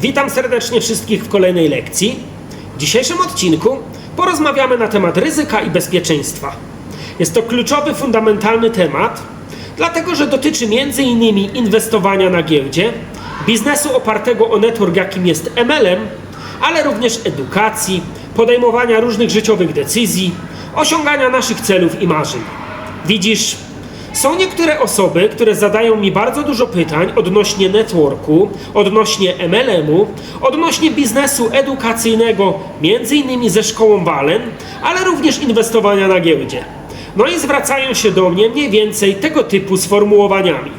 Witam serdecznie wszystkich w kolejnej lekcji. W dzisiejszym odcinku porozmawiamy na temat ryzyka i bezpieczeństwa. Jest to kluczowy, fundamentalny temat, dlatego że dotyczy m.in. inwestowania na giełdzie, biznesu opartego o network, jakim jest MLM, ale również edukacji, podejmowania różnych życiowych decyzji, osiągania naszych celów i marzeń. Widzisz, są niektóre osoby, które zadają mi bardzo dużo pytań odnośnie networku, odnośnie MLM-u, odnośnie biznesu edukacyjnego, między innymi ze szkołą Walen, ale również inwestowania na giełdzie. No i zwracają się do mnie mniej więcej tego typu sformułowaniami.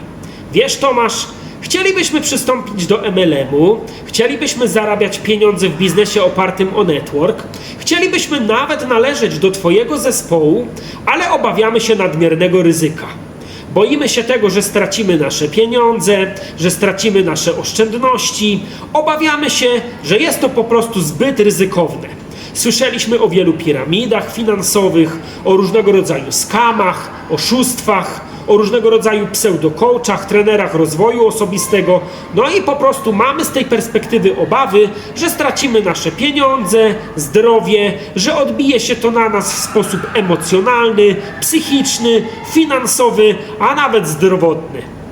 Wiesz, Tomasz, chcielibyśmy przystąpić do MLM-u, chcielibyśmy zarabiać pieniądze w biznesie opartym o network, chcielibyśmy nawet należeć do Twojego zespołu, ale obawiamy się nadmiernego ryzyka. Boimy się tego, że stracimy nasze pieniądze, że stracimy nasze oszczędności, obawiamy się, że jest to po prostu zbyt ryzykowne. Słyszeliśmy o wielu piramidach finansowych, o różnego rodzaju skamach, oszustwach, o różnego rodzaju pseudokołczach, trenerach rozwoju osobistego. No i po prostu mamy z tej perspektywy obawy, że stracimy nasze pieniądze, zdrowie, że odbije się to na nas w sposób emocjonalny, psychiczny, finansowy, a nawet zdrowotny.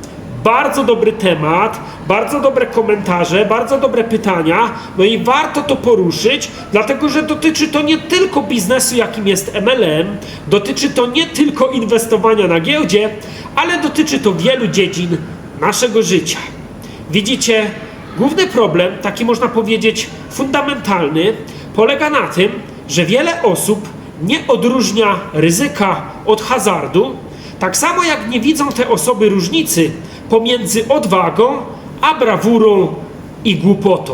Bardzo dobry temat, bardzo dobre komentarze, bardzo dobre pytania, no i warto to poruszyć, dlatego że dotyczy to nie tylko biznesu, jakim jest MLM, dotyczy to nie tylko inwestowania na giełdzie, ale dotyczy to wielu dziedzin naszego życia. Widzicie, główny problem, taki można powiedzieć fundamentalny, polega na tym, że wiele osób nie odróżnia ryzyka od hazardu, tak samo jak nie widzą te osoby różnicy pomiędzy odwagą a brawurą i głupotą.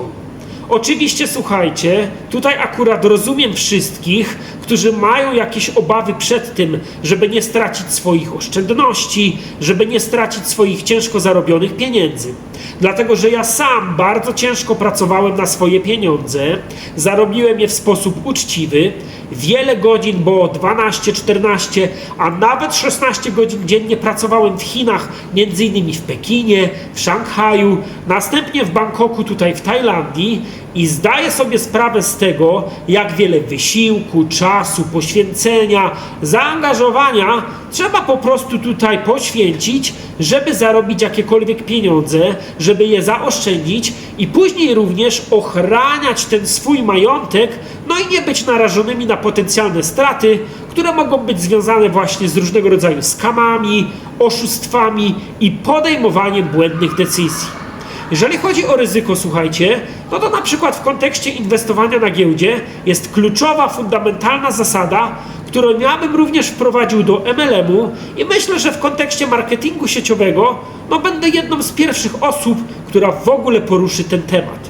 Oczywiście słuchajcie, tutaj akurat rozumiem wszystkich, którzy mają jakieś obawy przed tym, żeby nie stracić swoich oszczędności, żeby nie stracić swoich ciężko zarobionych pieniędzy. Dlatego, że ja sam bardzo ciężko pracowałem na swoje pieniądze, zarobiłem je w sposób uczciwy, wiele godzin, bo 12, 14, a nawet 16 godzin dziennie pracowałem w Chinach, między innymi w Pekinie, w Szanghaju, następnie w Bangkoku, tutaj w Tajlandii i zdaję sobie sprawę z tego, jak wiele wysiłku, czasu, poświęcenia, zaangażowania trzeba po prostu tutaj poświęcić, żeby zarobić jakiekolwiek pieniądze, żeby je zaoszczędzić i później również ochraniać ten swój majątek, no i nie być narażonymi na potencjalne straty, które mogą być związane właśnie z różnego rodzaju skamami, oszustwami i podejmowaniem błędnych decyzji. Jeżeli chodzi o ryzyko, słuchajcie, no to na przykład w kontekście inwestowania na giełdzie jest kluczowa, fundamentalna zasada, którą ja bym również wprowadził do MLM-u i myślę, że w kontekście marketingu sieciowego, no będę jedną z pierwszych osób, która w ogóle poruszy ten temat.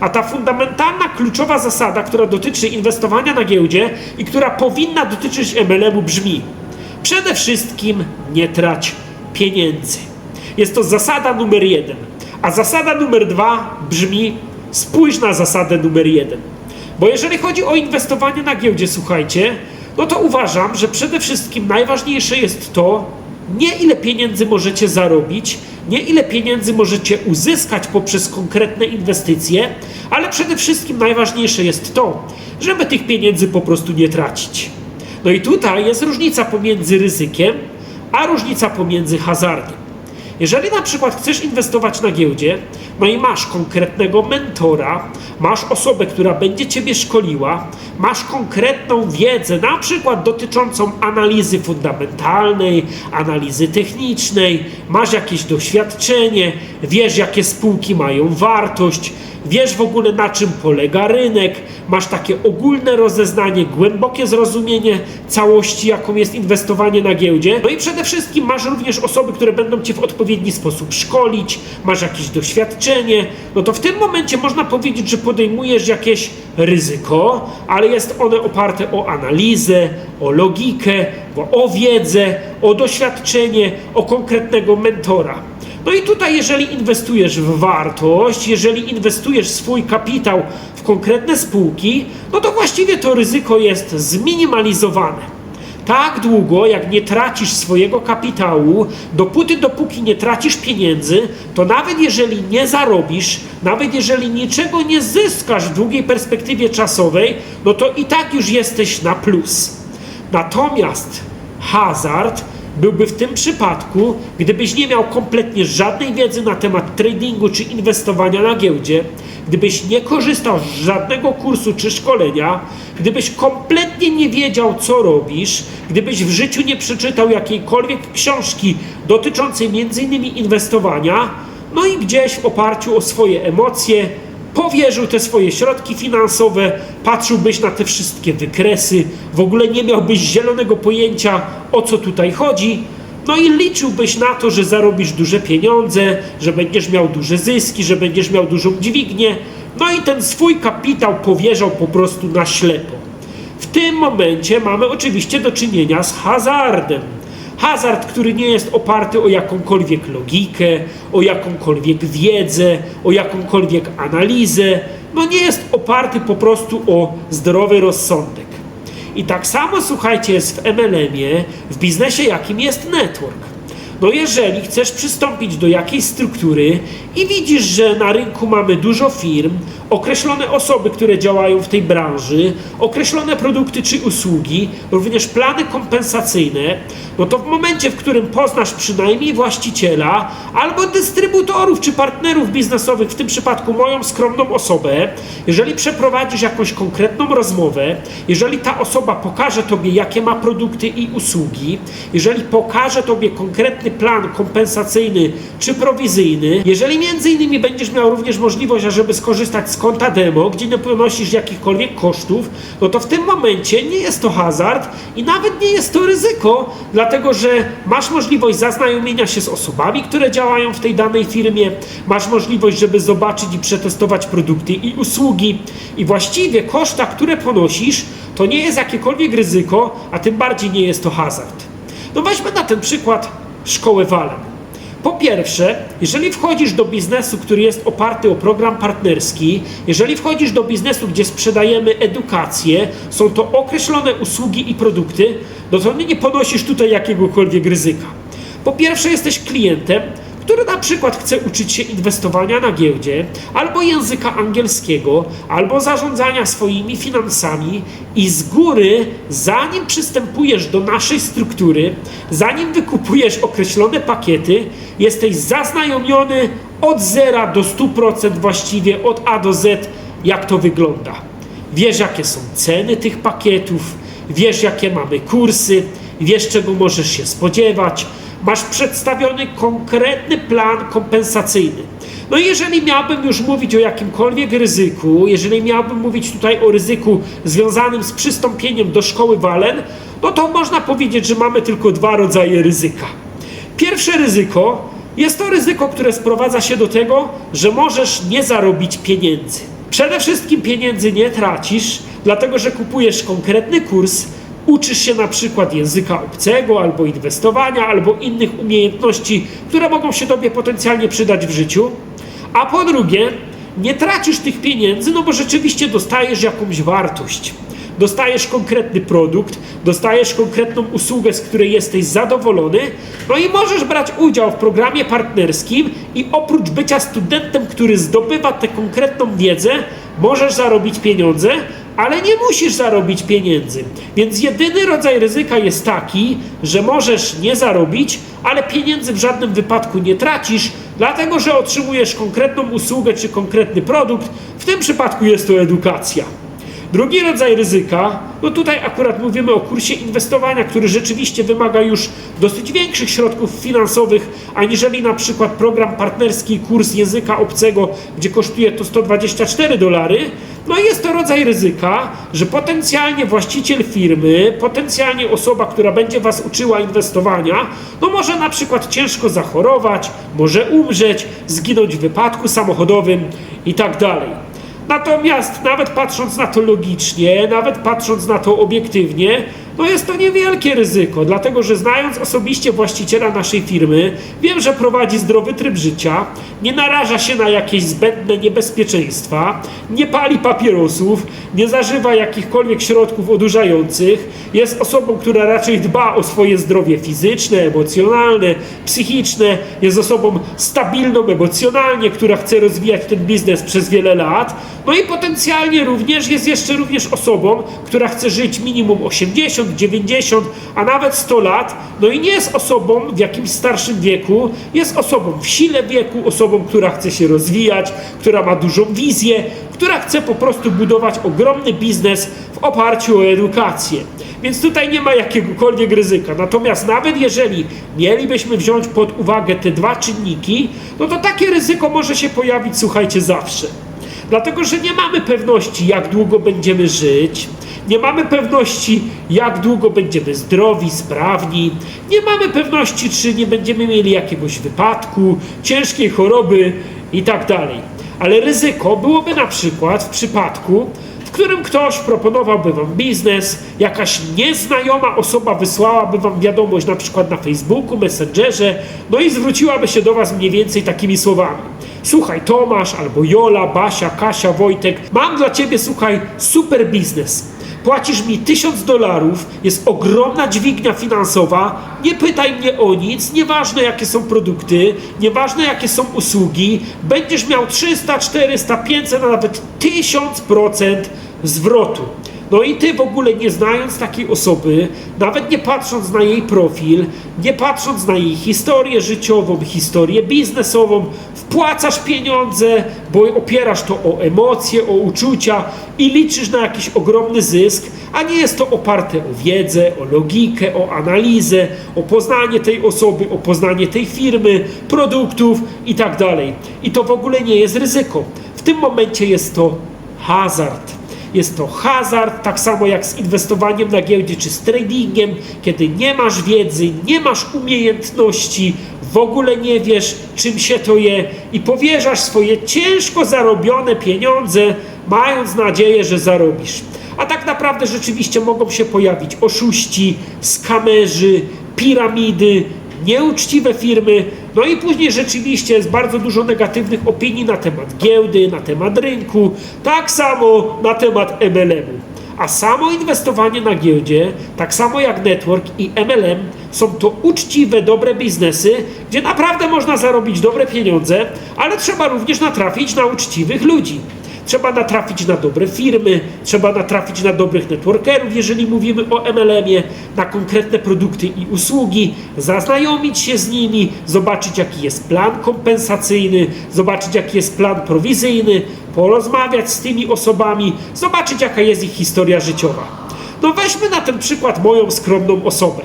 A ta fundamentalna, kluczowa zasada, która dotyczy inwestowania na giełdzie i która powinna dotyczyć MLM-u brzmi: przede wszystkim nie trać pieniędzy. Jest to zasada numer jeden. A zasada numer dwa brzmi: spójrz na zasadę numer jeden. Bo jeżeli chodzi o inwestowanie na giełdzie, słuchajcie, no to uważam, że przede wszystkim najważniejsze jest to, nie ile pieniędzy możecie zarobić, nie ile pieniędzy możecie uzyskać poprzez konkretne inwestycje, ale przede wszystkim najważniejsze jest to, żeby tych pieniędzy po prostu nie tracić. No i tutaj jest różnica pomiędzy ryzykiem, a różnica pomiędzy hazardem. Jeżeli na przykład chcesz inwestować na giełdzie, no i masz konkretnego mentora, masz osobę, która będzie Ciebie szkoliła, masz konkretną wiedzę, na przykład dotyczącą analizy fundamentalnej, analizy technicznej, masz jakieś doświadczenie, wiesz jakie spółki mają wartość, wiesz w ogóle na czym polega rynek, masz takie ogólne rozeznanie, głębokie zrozumienie całości, jaką jest inwestowanie na giełdzie. No i przede wszystkim masz również osoby, które będą cię w odpowiedni sposób szkolić, masz jakieś doświadczenie. No to w tym momencie można powiedzieć, że podejmujesz jakieś ryzyko, ale jest one oparte o analizę, o logikę, o wiedzę, o doświadczenie, o konkretnego mentora. No i tutaj, jeżeli inwestujesz w wartość, jeżeli inwestujesz swój kapitał w konkretne spółki, no to właściwie to ryzyko jest zminimalizowane. tak długo, jak nie tracisz swojego kapitału, dopóty, dopóki nie tracisz pieniędzy, to nawet jeżeli nie zarobisz, nawet jeżeli niczego nie zyskasz w długiej perspektywie czasowej, no to i tak już jesteś na plus. Natomiast hazard byłby w tym przypadku, gdybyś nie miał kompletnie żadnej wiedzy na temat tradingu czy inwestowania na giełdzie, gdybyś nie korzystał z żadnego kursu czy szkolenia, gdybyś kompletnie nie wiedział, co robisz, gdybyś w życiu nie przeczytał jakiejkolwiek książki dotyczącej m.in. inwestowania, no i gdzieś w oparciu o swoje emocje powierzył te swoje środki finansowe, patrzyłbyś na te wszystkie wykresy, w ogóle nie miałbyś zielonego pojęcia o co tutaj chodzi, no i liczyłbyś na to, że zarobisz duże pieniądze, że będziesz miał duże zyski, że będziesz miał dużą dźwignię, no i ten swój kapitał powierzał po prostu na ślepo. W tym momencie mamy oczywiście do czynienia z hazardem. Hazard, który nie jest oparty o jakąkolwiek logikę, o jakąkolwiek wiedzę, o jakąkolwiek analizę, no nie jest oparty po prostu o zdrowy rozsądek. I tak samo słuchajcie jest w MLM-ie, w biznesie jakim jest network. No jeżeli chcesz przystąpić do jakiejś struktury i widzisz, że na rynku mamy dużo firm, określone osoby, które działają w tej branży, określone produkty czy usługi, również plany kompensacyjne, no to w momencie, w którym poznasz przynajmniej właściciela albo dystrybutorów czy partnerów biznesowych, w tym przypadku moją skromną osobę, jeżeli przeprowadzisz jakąś konkretną rozmowę, jeżeli ta osoba pokaże Tobie, jakie ma produkty i usługi, jeżeli pokaże Tobie konkretny plan kompensacyjny czy prowizyjny, jeżeli między innymi będziesz miał również możliwość, ażeby skorzystać z konta demo, gdzie nie ponosisz jakichkolwiek kosztów, no to w tym momencie nie jest to hazard i nawet nie jest to ryzyko, dlatego że masz możliwość zaznajomienia się z osobami, które działają w tej danej firmie, masz możliwość, żeby zobaczyć i przetestować produkty i usługi i właściwie koszta, które ponosisz, to nie jest jakiekolwiek ryzyko, a tym bardziej nie jest to hazard. No weźmy na ten przykład szkołę Walen. Po pierwsze, jeżeli wchodzisz do biznesu, który jest oparty o program partnerski, jeżeli wchodzisz do biznesu, gdzie sprzedajemy edukację, są to określone usługi i produkty, no to nie ponosisz tutaj jakiegokolwiek ryzyka. Po pierwsze, jesteś klientem, przykład chce uczyć się inwestowania na giełdzie, albo języka angielskiego, albo zarządzania swoimi finansami i z góry, zanim przystępujesz do naszej struktury, zanim wykupujesz określone pakiety, jesteś zaznajomiony od zera do 100% właściwie, od A do Z, jak to wygląda. Wiesz, jakie są ceny tych pakietów, wiesz, jakie mamy kursy, wiesz, czego możesz się spodziewać, masz przedstawiony konkretny plan kompensacyjny. No jeżeli miałbym już mówić o jakimkolwiek ryzyku, jeżeli miałbym mówić tutaj o ryzyku związanym z przystąpieniem do szkoły Walen, no to można powiedzieć, że mamy tylko dwa rodzaje ryzyka. Pierwsze ryzyko jest to ryzyko, które sprowadza się do tego, że możesz nie zarobić pieniędzy. Przede wszystkim pieniędzy nie tracisz, dlatego że kupujesz konkretny kurs, uczysz się na przykład języka obcego, albo inwestowania, albo innych umiejętności, które mogą się Tobie potencjalnie przydać w życiu. A po drugie, nie tracisz tych pieniędzy, no bo rzeczywiście dostajesz jakąś wartość. Dostajesz konkretny produkt, dostajesz konkretną usługę, z której jesteś zadowolony, no i możesz brać udział w programie partnerskim i oprócz bycia studentem, który zdobywa tę konkretną wiedzę, możesz zarobić pieniądze, ale nie musisz zarobić pieniędzy. Więc jedyny rodzaj ryzyka jest taki, że możesz nie zarobić, ale pieniędzy w żadnym wypadku nie tracisz, dlatego że otrzymujesz konkretną usługę czy konkretny produkt. W tym przypadku jest to edukacja. Drugi rodzaj ryzyka, no tutaj akurat mówimy o kursie inwestowania, który rzeczywiście wymaga już dosyć większych środków finansowych, aniżeli na przykład program partnerski, kurs języka obcego, gdzie kosztuje to 124 dolary. No i jest to rodzaj ryzyka, że potencjalnie właściciel firmy, potencjalnie osoba, która będzie Was uczyła inwestowania, no może na przykład ciężko zachorować, może umrzeć, zginąć w wypadku samochodowym i tak dalej. Natomiast nawet patrząc na to logicznie, nawet patrząc na to obiektywnie, No jest to niewielkie ryzyko, dlatego że znając osobiście właściciela naszej firmy, wiem, że prowadzi zdrowy tryb życia, nie naraża się na jakieś zbędne niebezpieczeństwa, nie pali papierosów, nie zażywa jakichkolwiek środków odurzających, jest osobą, która raczej dba o swoje zdrowie fizyczne, emocjonalne, psychiczne, jest osobą stabilną emocjonalnie, która chce rozwijać ten biznes przez wiele lat, no i potencjalnie również jest jeszcze również osobą, która chce żyć minimum 80, 90, a nawet 100 lat, no i nie jest osobą w jakimś starszym wieku, jest osobą w sile wieku, osobą, która chce się rozwijać, która ma dużą wizję, która chce po prostu budować ogromny biznes w oparciu o edukację. Więc tutaj nie ma jakiegokolwiek ryzyka. Natomiast nawet jeżeli mielibyśmy wziąć pod uwagę te dwa czynniki, no to takie ryzyko może się pojawić, słuchajcie, zawsze. Dlatego, że nie mamy pewności, jak długo będziemy żyć, nie mamy pewności, jak długo będziemy zdrowi, sprawni, nie mamy pewności, czy nie będziemy mieli jakiegoś wypadku, ciężkiej choroby i tak. Ale ryzyko byłoby na przykład w przypadku, którym ktoś proponowałby wam biznes, jakaś nieznajoma osoba wysłałaby wam wiadomość na przykład na Facebooku, Messengerze, no i zwróciłaby się do was mniej więcej takimi słowami. Słuchaj, Tomasz albo Jola, Basia, Kasia, Wojtek, mam dla ciebie, słuchaj, super biznes. Płacisz mi 1000 dolarów, jest ogromna dźwignia finansowa, nie pytaj mnie o nic, nieważne jakie są produkty, nieważne jakie są usługi, będziesz miał 300, 400, 500, a nawet 1000% zwrotu. No i ty w ogóle nie znając takiej osoby, nawet nie patrząc na jej profil, nie patrząc na jej historię życiową, historię biznesową, wpłacasz pieniądze, bo opierasz to o emocje, o uczucia i liczysz na jakiś ogromny zysk, a nie jest to oparte o wiedzę, o logikę, o analizę, o poznanie tej osoby, o poznanie tej firmy, produktów i tak. I to w ogóle nie jest ryzyko. W tym momencie jest to hazard. Jest to hazard, tak samo jak z inwestowaniem na giełdzie czy z tradingiem, kiedy nie masz wiedzy, nie masz umiejętności, w ogóle nie wiesz, czym się to je i powierzasz swoje ciężko zarobione pieniądze, mając nadzieję, że zarobisz. A tak naprawdę rzeczywiście mogą się pojawić oszuści, skamerzy, piramidy, nieuczciwe firmy, no i później rzeczywiście jest bardzo dużo negatywnych opinii na temat giełdy, na temat rynku, tak samo na temat MLM-u. A samo inwestowanie na giełdzie, tak samo jak network i MLM, są to uczciwe, dobre biznesy, gdzie naprawdę można zarobić dobre pieniądze, ale trzeba również natrafić na uczciwych ludzi. Trzeba natrafić na dobre firmy, trzeba natrafić na dobrych networkerów, jeżeli mówimy o MLM-ie, na konkretne produkty i usługi, zaznajomić się z nimi, zobaczyć jaki jest plan kompensacyjny, zobaczyć jaki jest plan prowizyjny, porozmawiać z tymi osobami, zobaczyć jaka jest ich historia życiowa. No weźmy na ten przykład moją skromną osobę.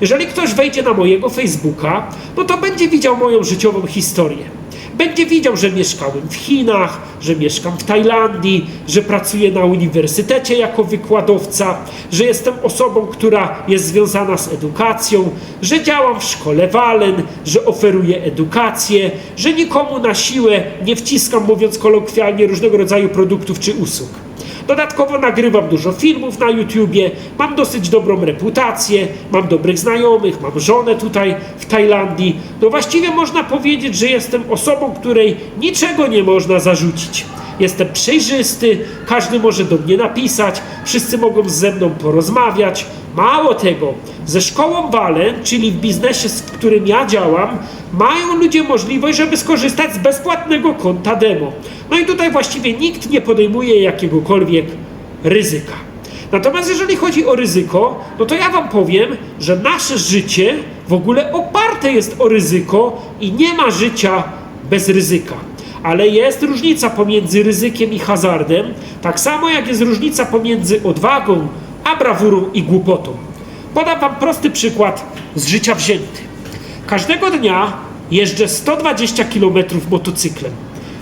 Jeżeli ktoś wejdzie na mojego Facebooka, no to będzie widział moją życiową historię. Będzie widział, że mieszkałem w Chinach, że mieszkam w Tajlandii, że pracuję na uniwersytecie jako wykładowca, że jestem osobą, która jest związana z edukacją, że działam w szkole Walen, że oferuję edukację, że nikomu na siłę nie wciskam, mówiąc kolokwialnie, różnego rodzaju produktów czy usług. Dodatkowo nagrywam dużo filmów na YouTubie, mam dosyć dobrą reputację, mam dobrych znajomych, mam żonę tutaj w Tajlandii. No właściwie można powiedzieć, że jestem osobą, której niczego nie można zarzucić. Jestem przejrzysty, każdy może do mnie napisać, wszyscy mogą ze mną porozmawiać. Mało tego, ze szkołą Walen, czyli w biznesie, w którym ja działam, mają ludzie możliwość, żeby skorzystać z bezpłatnego konta demo. No i tutaj właściwie nikt nie podejmuje jakiegokolwiek ryzyka. Natomiast jeżeli chodzi o ryzyko, no to ja Wam powiem, że nasze życie w ogóle oparte jest o ryzyko i nie ma życia bez ryzyka. Ale jest różnica pomiędzy ryzykiem i hazardem, tak samo jak jest różnica pomiędzy odwagą, a brawurą i głupotą. Podam Wam prosty przykład z życia wzięty. Każdego dnia jeżdżę 120 km motocyklem.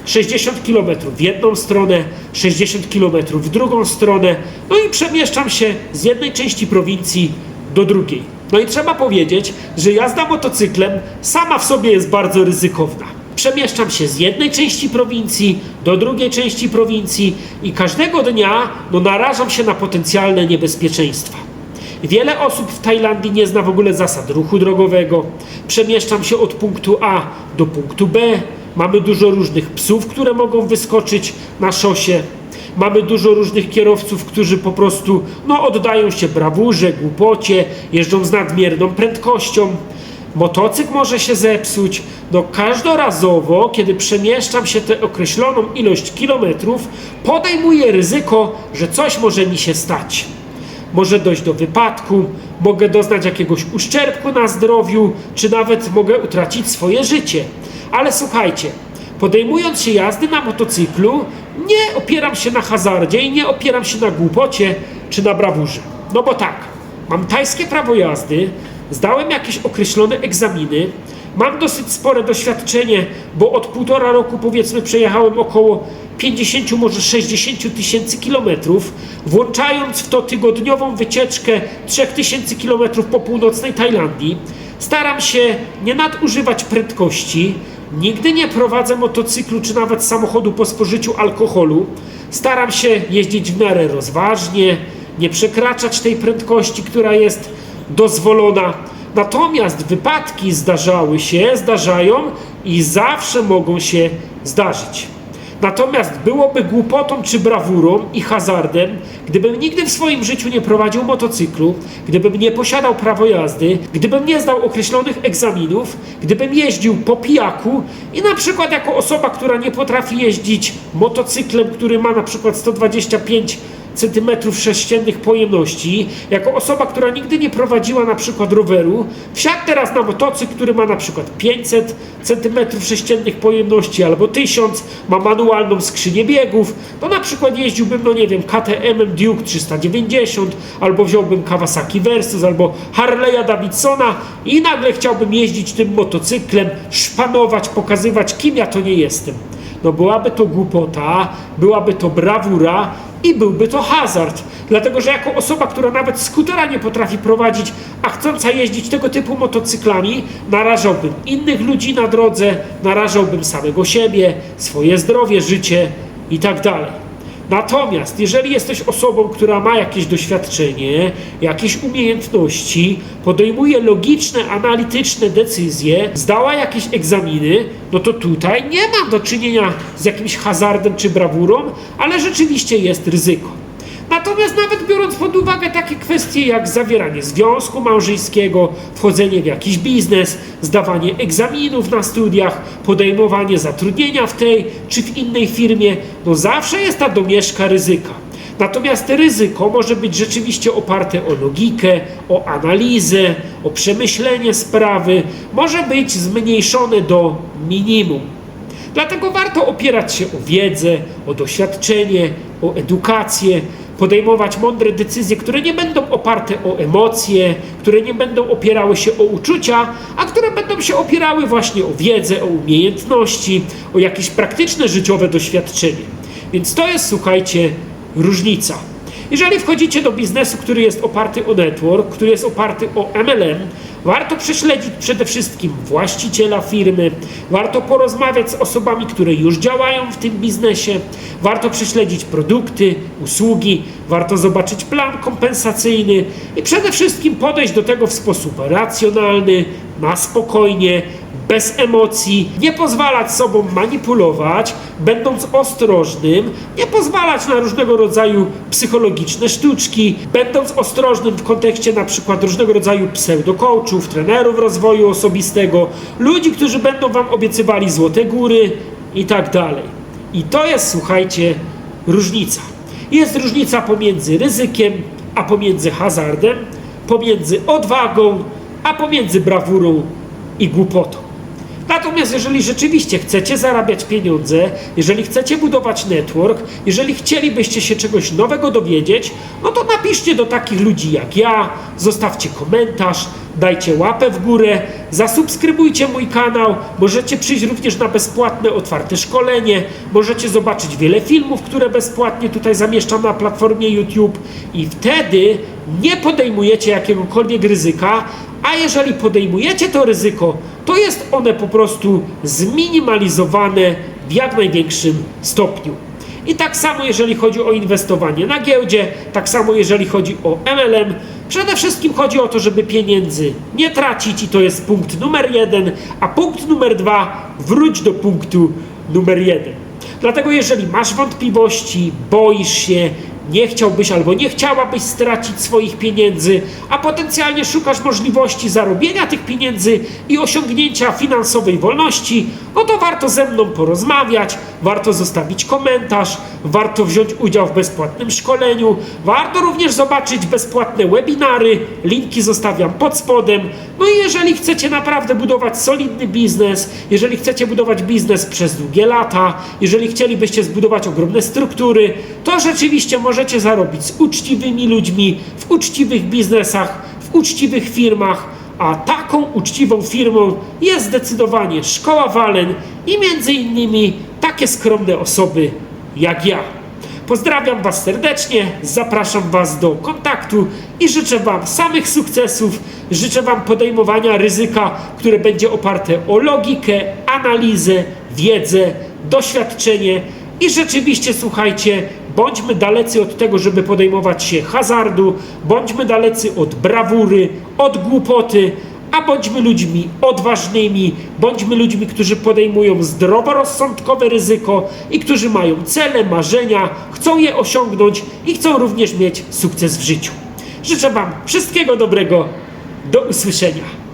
60 km w jedną stronę, 60 km w drugą stronę, no i przemieszczam się z jednej części prowincji do drugiej. No i trzeba powiedzieć, że jazda motocyklem sama w sobie jest bardzo ryzykowna. Przemieszczam się z jednej części prowincji do drugiej części prowincji i każdego dnia no, narażam się na potencjalne niebezpieczeństwa. Wiele osób w Tajlandii nie zna w ogóle zasad ruchu drogowego. Przemieszczam się od punktu A do punktu B. Mamy dużo różnych psów, które mogą wyskoczyć na szosie. Mamy dużo różnych kierowców, którzy po prostu no, oddają się brawurze, głupocie, jeżdżą z nadmierną prędkością. Motocykl może się zepsuć. No każdorazowo, kiedy przemieszczam się tę określoną ilość kilometrów, podejmuję ryzyko, że coś może mi się stać. Może dojść do wypadku, mogę doznać jakiegoś uszczerbku na zdrowiu, czy nawet mogę utracić swoje życie. Ale słuchajcie, podejmując się jazdy na motocyklu, nie opieram się na hazardzie i nie opieram się na głupocie czy na brawurze. No bo tak, mam tajskie prawo jazdy, zdałem jakieś określone egzaminy, mam dosyć spore doświadczenie, bo od półtora roku powiedzmy przejechałem około 50, może 60 tysięcy kilometrów, włączając w to tygodniową wycieczkę 3000 kilometrów po północnej Tajlandii. Staram się nie nadużywać prędkości, nigdy nie prowadzę motocyklu czy nawet samochodu po spożyciu alkoholu. Staram się jeździć w miarę rozważnie, nie przekraczać tej prędkości, która jest dozwolona. Natomiast wypadki zdarzały się, zdarzają i zawsze mogą się zdarzyć. Natomiast byłoby głupotą czy brawurą i hazardem, gdybym nigdy w swoim życiu nie prowadził motocyklu, gdybym nie posiadał prawo jazdy, gdybym nie zdał określonych egzaminów, gdybym jeździł po pijaku i na przykład jako osoba, która nie potrafi jeździć motocyklem, który ma na przykład 125 centymetrów sześciennych pojemności, jako osoba, która nigdy nie prowadziła na przykład roweru, wsiadł teraz na motocykl, który ma na przykład 500 centymetrów sześciennych pojemności albo 1000, ma manualną skrzynię biegów, to na przykład jeździłbym, no nie wiem, KTM Duke 390, albo wziąłbym Kawasaki Versus, albo Harley'a Davidsona i nagle chciałbym jeździć tym motocyklem, szpanować, pokazywać, kim ja to nie jestem. No byłaby to głupota, byłaby to brawura i byłby to hazard. Dlatego, że jako osoba, która nawet skutera nie potrafi prowadzić, a chcąca jeździć tego typu motocyklami, narażałbym innych ludzi na drodze, narażałbym samego siebie, swoje zdrowie, życie i tak. Natomiast jeżeli jesteś osobą, która ma jakieś doświadczenie, jakieś umiejętności, podejmuje logiczne, analityczne decyzje, zdała jakieś egzaminy, no to tutaj nie ma do czynienia z jakimś hazardem czy brawurą, ale rzeczywiście jest ryzyko. Natomiast nawet biorąc pod uwagę takie kwestie jak zawieranie związku małżeńskiego, wchodzenie w jakiś biznes, zdawanie egzaminów na studiach, podejmowanie zatrudnienia w tej czy w innej firmie, no zawsze jest ta domieszka ryzyka. Natomiast ryzyko może być rzeczywiście oparte o logikę, o analizę, o przemyślenie sprawy, może być zmniejszone do minimum. Dlatego warto opierać się o wiedzę, o doświadczenie, o edukację, podejmować mądre decyzje, które nie będą oparte o emocje, które nie będą opierały się o uczucia, a które będą się opierały właśnie o wiedzę, o umiejętności, o jakieś praktyczne życiowe doświadczenie. Więc to jest, słuchajcie, różnica. Jeżeli wchodzicie do biznesu, który jest oparty o network, który jest oparty o MLM, warto prześledzić przede wszystkim właściciela firmy, warto porozmawiać z osobami, które już działają w tym biznesie, warto prześledzić produkty, usługi, warto zobaczyć plan kompensacyjny. I przede wszystkim podejść do tego w sposób racjonalny, na spokojnie, bez emocji, nie pozwalać sobą manipulować, będąc ostrożnym, nie pozwalać na różnego rodzaju psychologiczne sztuczki, będąc ostrożnym w kontekście na przykład różnego rodzaju pseudocoachów, trenerów rozwoju osobistego, ludzi, którzy będą wam obiecywali złote góry i tak dalej. I to jest, słuchajcie, różnica. Jest różnica pomiędzy ryzykiem, a pomiędzy hazardem, pomiędzy odwagą, a pomiędzy brawurą i głupotą. Natomiast jeżeli rzeczywiście chcecie zarabiać pieniądze, jeżeli chcecie budować network, jeżeli chcielibyście się czegoś nowego dowiedzieć, no to napiszcie do takich ludzi jak ja, zostawcie komentarz, dajcie łapę w górę, zasubskrybujcie mój kanał, możecie przyjść również na bezpłatne otwarte szkolenie, możecie zobaczyć wiele filmów, które bezpłatnie tutaj zamieszczam na platformie YouTube i wtedy nie podejmujecie jakiegokolwiek ryzyka, a jeżeli podejmujecie to ryzyko, to jest one po prostu zminimalizowane w jak największym stopniu. I tak samo jeżeli chodzi o inwestowanie na giełdzie, tak samo jeżeli chodzi o MLM, Przede wszystkim chodzi o to, żeby pieniędzy nie tracić i to jest punkt numer jeden, a punkt numer dwa, wróć do punktu numer jeden. Dlatego jeżeli masz wątpliwości, boisz się, nie chciałbyś albo nie chciałabyś stracić swoich pieniędzy, a potencjalnie szukasz możliwości zarobienia tych pieniędzy i osiągnięcia finansowej wolności, no to warto ze mną porozmawiać, warto zostawić komentarz, warto wziąć udział w bezpłatnym szkoleniu, warto również zobaczyć bezpłatne webinary, linki zostawiam pod spodem. No i jeżeli chcecie naprawdę budować solidny biznes, jeżeli chcecie budować biznes przez długie lata, jeżeli chcielibyście zbudować ogromne struktury, to rzeczywiście możecie zarobić z uczciwymi ludźmi, w uczciwych biznesach, w uczciwych firmach, a taką uczciwą firmą jest zdecydowanie Szkoła Walen i między innymi takie skromne osoby jak ja. Pozdrawiam Was serdecznie, zapraszam Was do kontaktu i życzę Wam samych sukcesów. Życzę Wam podejmowania ryzyka, które będzie oparte o logikę, analizę, wiedzę, doświadczenie. I rzeczywiście słuchajcie, bądźmy dalecy od tego, żeby podejmować się hazardu, bądźmy dalecy od brawury, od głupoty, a bądźmy ludźmi odważnymi, bądźmy ludźmi, którzy podejmują zdroworozsądkowe ryzyko i którzy mają cele, marzenia, chcą je osiągnąć i chcą również mieć sukces w życiu. Życzę Wam wszystkiego dobrego. Do usłyszenia.